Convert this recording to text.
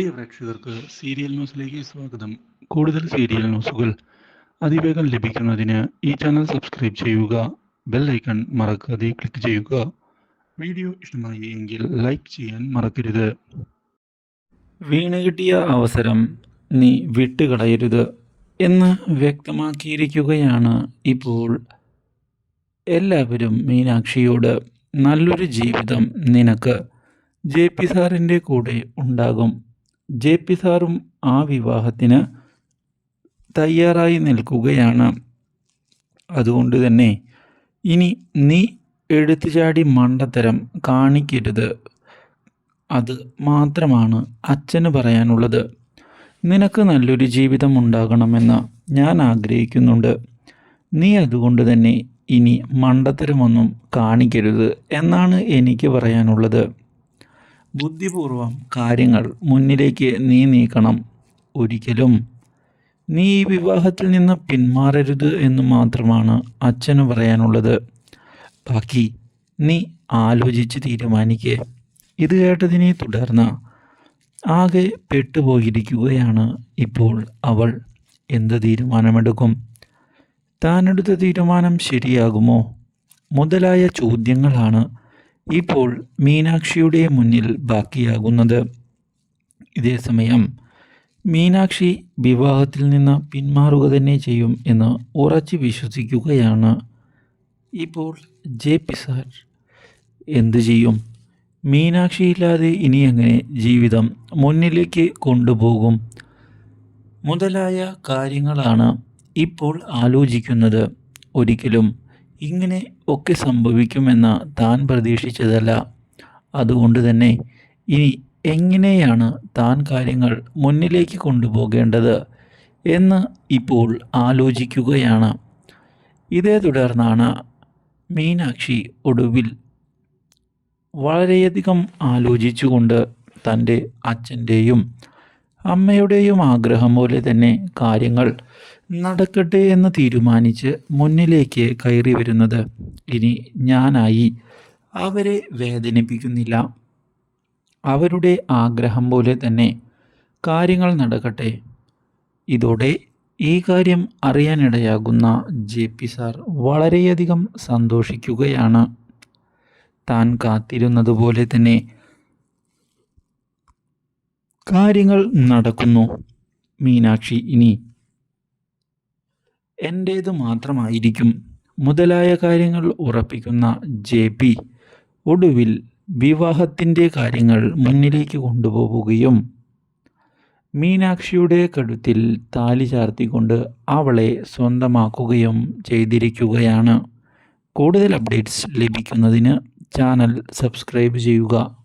പ്രിയ പ്രേക്ഷകർക്ക് സീരിയൽ ന്യൂസിലേക്ക് സ്വാഗതം. കൂടുതൽ സീരിയൽ ന്യൂസുകൾ അതിവേഗം ലഭിക്കുന്നതിന് ഈ ചാനൽ സബ്സ്ക്രൈബ് ചെയ്യുക ബെൽ ഐക്കൺ മറക്കാതെ ക്ലിക്ക് ചെയ്യുക. വീഡിയോ ഇഷ്ടമായി എങ്കിൽ ലൈക്ക് ചെയ്യാൻ മറക്കരുത്. വീണ് കിട്ടിയ അവസരം നീ വിട്ടുകളയരുത് എന്ന് വ്യക്തമാക്കിയിരിക്കുകയാണ് ഇപ്പോൾ എല്ലാവരും മീനാക്ഷിയോട് നല്ലൊരു ജീവിതം നിനക്ക്. ജെ പി സാറിന്റെ കൂടെ ഉണ്ടാകും. ജെ പി സാറും ആ വിവാഹത്തിന് തയ്യാറായി നിൽക്കുകയാണ്. അതുകൊണ്ട് തന്നെ ഇനി നീ എടുത്തുചാടി മണ്ടത്തരം കാണിക്കരുത്. അത് മാത്രമാണ് അച്ഛന് പറയാനുള്ളത്. നിനക്ക് നല്ലൊരു ജീവിതം ഉണ്ടാകണമെന്ന് ഞാൻ ആഗ്രഹിക്കുന്നുണ്ട്. നീ അതുകൊണ്ട് തന്നെ ഇനി മണ്ടത്തരമൊന്നും കാണിക്കരുത് എന്നാണ് എനിക്ക് പറയാനുള്ളത്. ബുദ്ധിപൂർവം കാര്യങ്ങൾ മുന്നിലേക്ക് നീ നീക്കണം ഒരിക്കലും. നീ ഈ വിവാഹത്തിൽ നിന്ന് പിന്മാറരുത് എന്ന് മാത്രമാണ് അച്ഛന് പറയാനുള്ളത്. ബാക്കി നീ ആലോചിച്ച് തീരുമാനിക്കേ. ഇത് കേട്ടതിനെ തുടർന്ന് ആകെ പെട്ടുപോയിരിക്കുകയാണ് ഇപ്പോൾ അവൾ. എന്ത് തീരുമാനമെടുക്കും? താനെടുത്ത തീരുമാനം ശരിയാകുമോ? മുതലായ ചോദ്യങ്ങളാണ് ഇപ്പോൾ മീനാക്ഷിയുടെ മുന്നിൽ ബാക്കിയാകുന്നത്. ഇതേസമയം മീനാക്ഷി വിവാഹത്തിൽ നിന്ന് പിന്മാറുക തന്നെ ചെയ്യും എന്ന് ഉറച്ചു വിശ്വസിക്കുകയാണ്. ഇപ്പോൾ ജെ പി സാർ എന്തു ചെയ്യും? മീനാക്ഷിയില്ലാതെ ഇനി എങ്ങനെ ജീവിതം മുന്നിലേക്ക് കൊണ്ടുപോകും? മുതലായ കാര്യങ്ങളാണ് ഇപ്പോൾ ആലോചിക്കുന്നത്. ഒരിക്കലും ഇങ്ങനെ ഒക്കെ സംഭവിക്കുമെന്ന് താൻ പ്രതീക്ഷിച്ചതല്ല. അതുകൊണ്ട് തന്നെ ഇനി എങ്ങനെയാണ് താൻ കാര്യങ്ങൾ മുന്നിലേക്ക് കൊണ്ടുപോകേണ്ടത് എന്ന് ഇപ്പോൾ ആലോചിക്കുകയാണ്. ഇതേ തുടർന്നാണ് മീനാക്ഷി ഒടുവിൽ വളരെയധികം ആലോചിച്ചുകൊണ്ട് തന്റെ അച്ഛന്റെയും അമ്മയുടെയും ആഗ്രഹം പോലെ തന്നെ കാര്യങ്ങൾ നടക്കട്ടെ എന്ന് തീരുമാനിച്ച് മുന്നിലേക്ക് കയറി വരുന്നത് ഇനി ഞാനായി. അവരെ വേദനിപ്പിക്കുന്നില്ല. അവരുടെ ആഗ്രഹം പോലെ തന്നെ കാര്യങ്ങൾ നടക്കട്ടെ. ഇതോടെ ഈ കാര്യം അറിയാനിടയാകുന്ന ജെ പി സാർ വളരെയധികം സന്തോഷിക്കുകയാണ്. താൻ കാത്തിരുന്നത് പോലെ തന്നെ കാര്യങ്ങൾ നടക്കുന്നു. മീനാക്ഷി ഇനി എന്റേത് മാത്രമായിരിക്കും മുതലായ കാര്യങ്ങൾ ഉറപ്പിക്കുന്ന ജെ പി ഒടുവിൽ വിവാഹത്തിന്റെ കാര്യങ്ങൾ മുന്നിലേക്ക് കൊണ്ടുപോവുകയും മീനാക്ഷിയുടെ കഴുത്തിൽ താലി ചാർത്തിക്കൊണ്ട് അവളെ സ്വന്തമാക്കുകയും ചെയ്തിരിക്കുകയാണ്. കൂടുതൽ അപ്ഡേറ്റ്സ് ലഭിക്കുന്നതിന് ചാനൽ സബ്സ്ക്രൈബ് ചെയ്യുക.